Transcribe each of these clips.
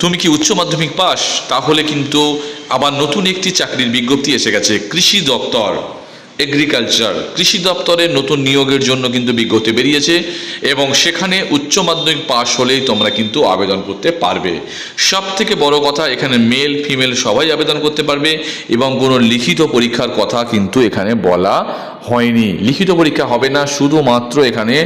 তুমি কি উচ্চ মাধ্যমিক পাস? তাহলে কিন্তু আবার নতুন একটি চাকরির বিজ্ঞপ্তি এসে গেছে, কৃষি দপ্তর এগ্রিকালচার কৃষি দপ্তরের নতুন নিয়োগের জন্য কিন্তু বিজ্ঞপ্তি বেরিয়েছে এবং সেখানে উচ্চ মাধ্যমিক পাশ হলেই তোমরা কিন্তু আবেদন করতে পারবে। সব থেকে বড় কথা, এখানে মেল ফিমেল সবাই আবেদন করতে পারবে এবং কোনো লিখিত পরীক্ষার কথা কিন্তু এখানে বলা হয়নি। লিখিত পরীক্ষা হবে না, শুধুমাত্র এখানে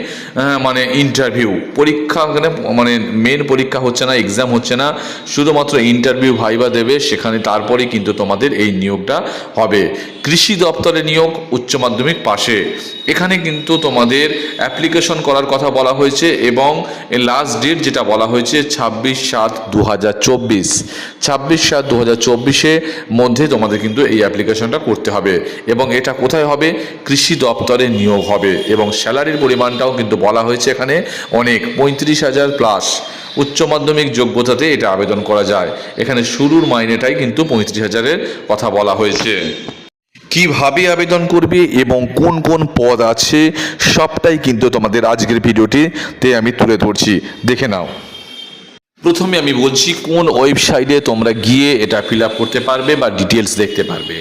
মানে ইন্টারভিউ পরীক্ষা এখানে মানে মেন পরীক্ষা হচ্ছে না এক্সাম হচ্ছে না, শুধুমাত্র ইন্টারভিউ ভাইবা দেবে, সেখানে তারপরেই কিন্তু তোমাদের এই নিয়োগটা হবে। কৃষি দপ্তরে নিয়োগ, উচ্চ মাধ্যমিক পাশে। এখানে কিন্তু তোমাদের অ্যাপ্লিকেশন করার কথা বলা হয়েছে এবং লাস্ট ডেট যেটা বলা হয়েছে, ছাব্বিশ সাত দু হাজার চব্বিশ। ছাব্বিশ সাত দু হাজার চব্বিশে মধ্যে তোমাদের কিন্তু এই অ্যাপ্লিকেশনটা করতে হবে। এবং এটা কোথায় হবে? কৃষি দপ্তরে নিয়োগ হবে এবং স্যালারির পরিমাণটাও কিন্তু বলা হয়েছে এখানে অনেক, পঁয়ত্রিশ হাজার প্লাস। উচ্চ মাধ্যমিক যোগ্যতাতে এটা আবেদন করা যায়। এখানে শুরুর মাইনেটাই কিন্তু পঁয়ত্রিশ হাজারের কথা বলা হয়েছে। কীভাবে আবেদন করবে এবং কোন কোন পদ আছে, সবটাই কিন্তু তোমাদের আজকের ভিডিওটিতে আমি তুলে ধরছি। দেখে নাও। প্রথমে আমি বলছি কোন ওয়েবসাইটে তোমরা গিয়ে এটা ফিল আপ করতে পারবে বা ডিটেলস দেখতে পারবে।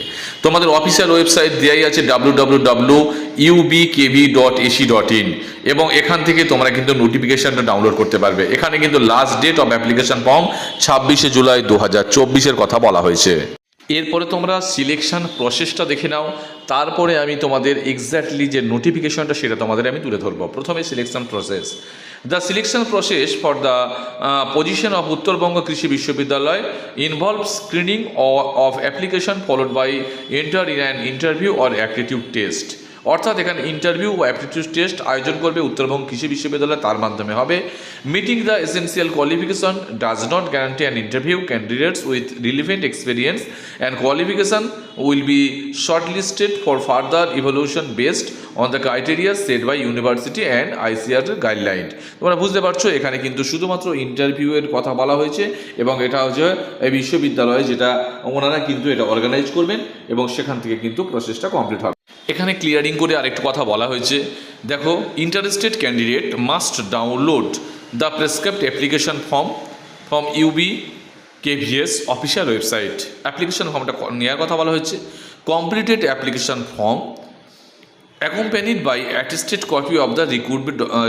তোমাদের অফিসিয়াল ওয়েবসাইট দেওয়াই আছে W W W UBKV dot ac dot in এবং এখান থেকে তোমরা কিন্তু নোটিফিকেশনটা ডাউনলোড করতে পারবে। এখানে কিন্তু last date of application form ছাব্বিশে জুলাই দু হাজার চব্বিশের কথা বলা হয়েছে। এরপরে তোমরা সিলেকশন প্রসেসটা দেখে নাও। তারপরে আমি তোমাদের এক্স্যাক্টলি যে নোটিফিকেশনটা সেটা তোমাদের আমি তুলে ধরবো। প্রথমে selection process the selection process for the position of Uttarbanga Krishi Viswavidyalaya involve screening of application followed by enter in an interview or aptitude test অর্থাৎ এখানে ইন্টারভিউ ও অ্যাপটিটিউড টেস্ট আয়োজন করবে উত্তরবঙ্গ কৃষি বিশ্ববিদ্যালয়, তার মাধ্যমে হবে। Meeting the essential qualification does not guarantee an interview candidates with relevant experience and qualification will be shortlisted for further evaluation based on the criteria set by university and ICAR guideline তোমরা বুঝতে পারছ, এখানে কিন্তু শুধুমাত্র ইন্টারভিউয়ের কথা বলা হয়েছে এবং এটা হচ্ছে এই বিশ্ববিদ্যালয়ে যেটা ওনারা কিন্তু এটা অর্গানাইজ করবেন এবং সেখান থেকে কিন্তু প্রসেসটা কমপ্লিট হবে। এখানে ক্লিয়ারিং করে আরেকটু কথা বলা হয়েছে। দেখো interested candidate must download the prescribed application form from UB KVS official website application ফর্মটা নেওয়ার কথা বলা হয়েছে। Completed application form accompanied by attested copy of the required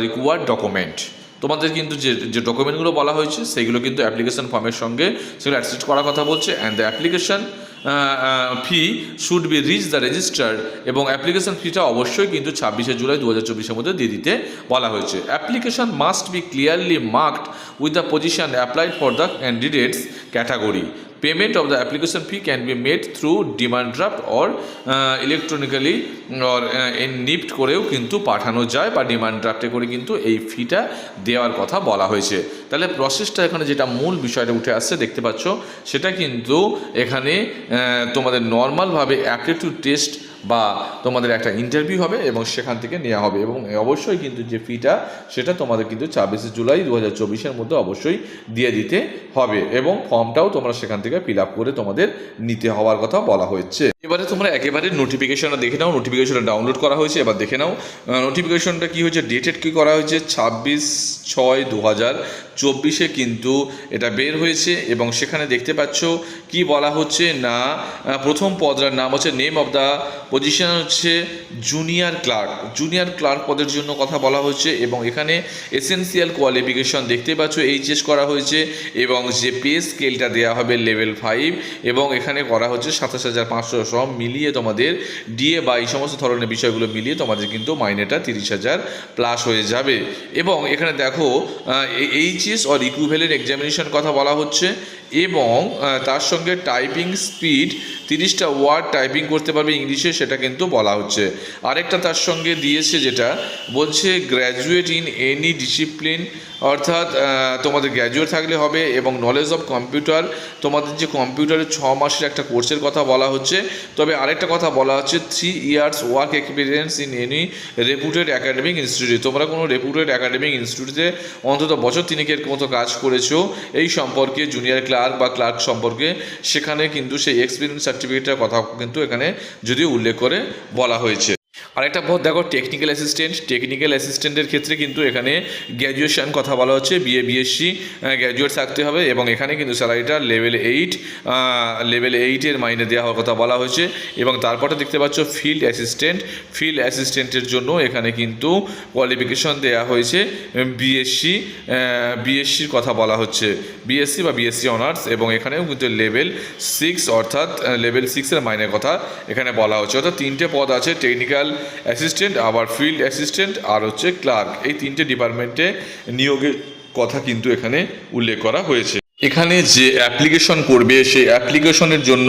required document তোমাদের কিন্তু যে যে ডকুমেন্টগুলো বলা হয়েছে, সেগুলো কিন্তু অ্যাপ্লিকেশন ফর্মের সঙ্গে, সেগুলো অ্যাটেস্ট করার কথা বলছে। And the application fee should be reach the registered এবং অ্যাপ্লিকেশন ফিটা অবশ্যই কিন্তু ছাব্বিশে জুলাই দু হাজার চব্বিশের মধ্যে দিয়ে দিতে বলা হয়েছে। Application must be clearly marked with the position applied for the candidate's category payment of the application fee can be made through demand draft or uh, electronically or uh, in NEFT করেও কিন্তু পাঠানো যায় বা demand ড্রাফটে করে কিন্তু এই ফিটা দেওয়ার কথা বলা হয়েছে। তাহলে প্রসেসটা এখানে যেটা মূল বিষয়টা উঠে আসছে দেখতে পাচ্ছ সেটা কিন্তু এখানে তোমাদের নর্মালভাবে অ্যাপটিটিউড টেস্ট বা তোমাদের একটা ইন্টারভিউ হবে এবং সেখান থেকে নেওয়া হবে এবং অবশ্যই কিন্তু যে ফিটা সেটা তোমাদের কিন্তু ছাব্বিশে জুলাই দু হাজার চব্বিশের মধ্যে অবশ্যই দিয়ে দিতে হবে এবং ফর্মটাও তোমরা সেখান থেকে ফিল আপ করে তোমাদের নিতে হওয়ার কথা বলা হয়েছে। এবারে তোমরা একেবারে নোটিফিকেশনটা দেখে নাও নোটিফিকেশনটা ডাউনলোড করা হয়েছে, এবার দেখে নাও। নোটিফিকেশনটা কী হয়েছে? ডেটেড কী করা হয়েছে? ছাব্বিশ ছয় দু হাজার চব্বিশে কিন্তু এটা বের হয়েছে এবং সেখানে দেখতে পাচ্ছ কি বলা হচ্ছে? না প্রথম পদটার নাম হচ্ছে নেম অফ দ্য পজিশন হচ্ছে জুনিয়র ক্লার্ক জুনিয়র ক্লার্ক পদের জন্য কথা বলা হচ্ছে এবং এখানে এসেন্সিয়াল কোয়ালিফিকেশন দেখতে পাচ্ছ এইচএস করা হয়েছে এবং যে পে স্কেলটা দেওয়া হবে লেভেল ফাইভ এবং এখানে করা হচ্ছে সাতাশ হাজার পাঁচশো সব মিলিয়ে তোমাদের ডিএ বা এই সমস্ত ধরনের বিষয়গুলো মিলিয়ে তোমাদের কিন্তু মাইনেটা তিরিশ হাজার প্লাস হয়ে যাবে। এবং এখানে দেখো এইচএস অর ইকুভেলের এক্সামিনেশন কথা বলা হচ্ছে। এবং তার সঙ্গে টাইপিং স্পিড তিরিশটা ওয়ার্ড টাইপিং করতে পারবে ইংলিশে, সেটা কিন্তু বলা হচ্ছে। আরেকটা তার সঙ্গে দিয়েছে যেটা, বলছে গ্র্যাজুয়েট ইন এনি ডিসিপ্লিন অর্থাৎ তোমাদের গ্র্যাজুয়েট থাকলে হবে এবং নলেজ অফ কম্পিউটার তোমাদের যে কম্পিউটারের ছ মাসের একটা কোর্সের কথা বলা হচ্ছে। তবে আরেকটা কথা বলা হচ্ছে three years work experience in any reputed academic institute তোমরা কোনো রেপুটেড একাডেমিক ইনস্টিটিউটে অন্তত বছর তিনেকের মতো কাজ করেছ, এই সম্পর্কে জুনিয়র ক্লার্ক বা ক্লার্ক সম্পর্কে, সেখানে কিন্তু সেই এক্সপিরিয়েন্স সার্টিফিকেটের কথা কিন্তু এখানে যদি উল্লেখ করে বলা হয়েছে। আরেকটা পদ দেখো টেকনিক্যাল অ্যাসিস্ট্যান্ট টেকনিক্যাল অ্যাসিস্ট্যান্টের ক্ষেত্রে কিন্তু এখানে গ্র্যাজুয়েশন কথা বলা হচ্ছে বিএ বিএসসি গ্র্যাজুয়েট থাকতে হবে এবং এখানে কিন্তু স্যালারিটা লেভেল এইট লেভেল এইটের মাইনে দেওয়া হওয়ার কথা বলা হয়েছে এবং তারপরে দেখতে পাচ্ছ ফিল্ড অ্যাসিস্ট্যান্ট ফিল্ড অ্যাসিস্ট্যান্টের জন্য এখানে কিন্তু কোয়ালিফিকেশন দেওয়া হয়েছে বিএসসি বিএসসির কথা বলা হচ্ছে বিএসসি বা বিএসসি অনার্স এবং এখানেও কিন্তু লেভেল সিক্স অর্থাৎ লেভেল সিক্সের মাইনের কথা এখানে বলা হচ্ছে। অর্থাৎ তিনটে পদ আছে টেকনিক্যাল অ্যাসিস্ট্যান্ট আবার ফিল্ড অ্যাসিস্ট্যান্ট আর হচ্ছে ক্লার্ক এই তিনটে ডিপার্টমেন্টে নিয়োগের কথা কিন্তু এখানে উল্লেখ করা হয়েছে। এখানে যে অ্যাপ্লিকেশন করবে, সেই অ্যাপ্লিকেশনের জন্য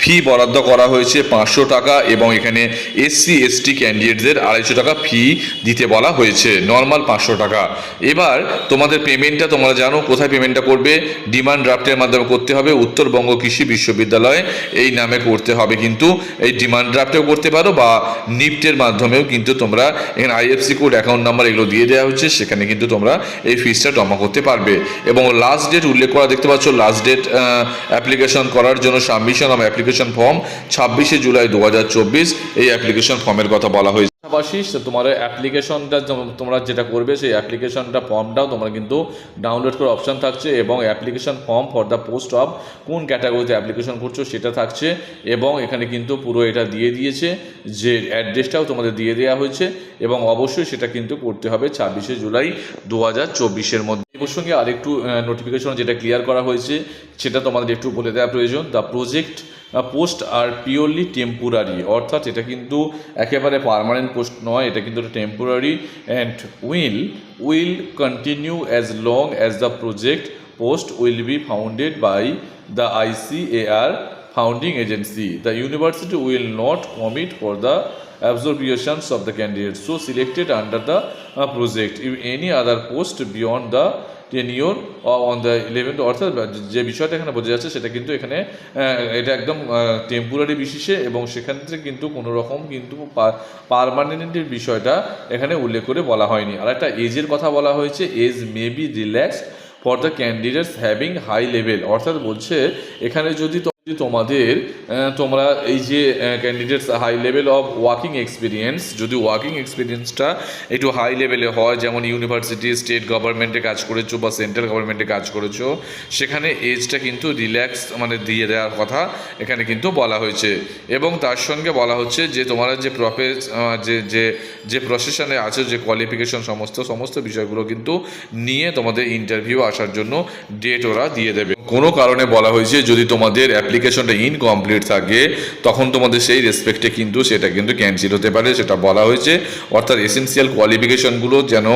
ফি বরাদ্দ করা হয়েছে পাঁচশো টাকা এবং এখানে এসসি, এসটি ক্যান্ডিডেটদের আড়াইশো টাকা ফি দিতে বলা হয়েছে, নর্মাল পাঁচশো টাকা। এবার তোমাদের পেমেন্টটা তোমরা জানো, কোথায় পেমেন্টটা করবে? ডিমান্ড ড্রাফটের মাধ্যমে করতে হবে, উত্তরবঙ্গ কৃষি বিশ্ববিদ্যালয় এই নামে করতে হবে কিন্তু, এই ডিমান্ড ড্রাফটেও করতে পারো বা নিফটের মাধ্যমেও কিন্তু তোমরা এখানে আইএফসি কোড, অ্যাকাউন্ট নাম্বার এগুলো দিয়ে দেওয়া হচ্ছে, সেখানে কিন্তু তোমরা এই ফিসটা জমা করতে পারবে। এবং লাস্ট ডেট উল্লেখ করা দেখতে পাচ্ছ লাস্ট ডেট অ্যাপ্লিকেশন করার জন্য সাবমিশন অফ অ্যাপ্লিকেশন ফর্ম ছাব্বিশে জুলাই দু হাজার চব্বিশ, এই অ্যাপ্লিকেশন ফর্মের কথা বলা হয়েছে। পাশাপাশি তোমার অ্যাপ্লিকেশনটা তোমরা যেটা করবে, সেই অ্যাপ্লিকেশনটা ফর্মটাও তোমরা কিন্তু ডাউনলোড করার অপশান থাকছে এবং application form for the post of কোন ক্যাটাগরিতে অ্যাপ্লিকেশন করছ সেটা থাকছে এবং এখানে কিন্তু পুরো এটা দিয়ে দিয়েছে যে অ্যাড্রেসটাও তোমাদের দিয়ে দেওয়া হয়েছে এবং অবশ্যই সেটা কিন্তু করতে হবে ছাব্বিশে জুলাই দু হাজার চব্বিশের মধ্যে। এই প্রসঙ্গে আরেকটু নোটিফিকেশন যেটা ক্লিয়ার করা হয়েছে সেটা তোমাদের একটু বলে দেওয়া প্রয়োজন। The project post are purely temporary অর্থাৎ এটা কিন্তু একেবারে পারমানেন্ট পোস্ট নয়, এটা কিন্তু temporary and will will continue as long as the project post will be funded by the IC AR funding agency the university will not commit for the absorptions of the candidate so selected under the project you any other post beyond the tenure on the eleventh 11th অর্থাৎ যে বিষয়টা এখানে বোঝা যাচ্ছে সেটা কিন্তু এখানে এটা একদম টেম্পোরারি বিশেষে এবং সেখান থেকে কিন্তু কোনো রকম কিন্তু পারমানেন্টের বিষয়টা এখানে উল্লেখ করে বলা হয়নি। আর একটা এজের কথা বলা হয়েছে age may be relax for the candidates having high level অর্থাৎ বলছে, এখানে যদি যদি তোমাদের তোমরা এই যে candidates high level of working experience যদি ওয়ার্কিং এক্সপিরিয়েন্সটা একটু হাই লেভেলে হয়, যেমন ইউনিভার্সিটি স্টেট গভর্নমেন্টে কাজ করেছ বা সেন্ট্রাল গভর্নমেন্টে কাজ করেছ, সেখানে এজটা কিন্তু রিল্যাক্স মানে দিয়ে দেওয়ার কথা এখানে কিন্তু বলা হয়েছে। এবং তার সঙ্গে বলা হচ্ছে যে, তোমরা যে প্রফেস যে যে যে প্রফেশনে আছো, যে কোয়ালিফিকেশন সমস্ত সমস্ত বিষয়গুলো কিন্তু নিয়ে তোমাদের ইন্টারভিউ আসার জন্য ডেট ওরা দিয়ে দেবে। কোনো কারণে বলা হয়েছে, যদি তোমাদের অ্যাপ্লিকেশনটা ইনকমপ্লিট থাকে, তখন তোমাদের সেই রেসপেক্টে কিন্তু সেটা কিন্তু ক্যান্সেল হতে পারে, সেটা বলা হয়েছে। অর্থাৎ এসেন্সিয়াল কোয়ালিফিকেশনগুলো যেন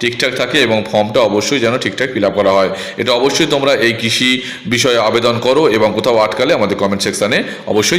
ঠিকঠাক থাকে এবং ফর্মটা অবশ্যই যেন ঠিকঠাক ফিল করা হয়। এটা অবশ্যই তোমরা এই কৃষি বিষয়ে আবেদন করো এবং কোথাও আটকালে আমাদের কমেন্ট সেকশানে অবশ্যই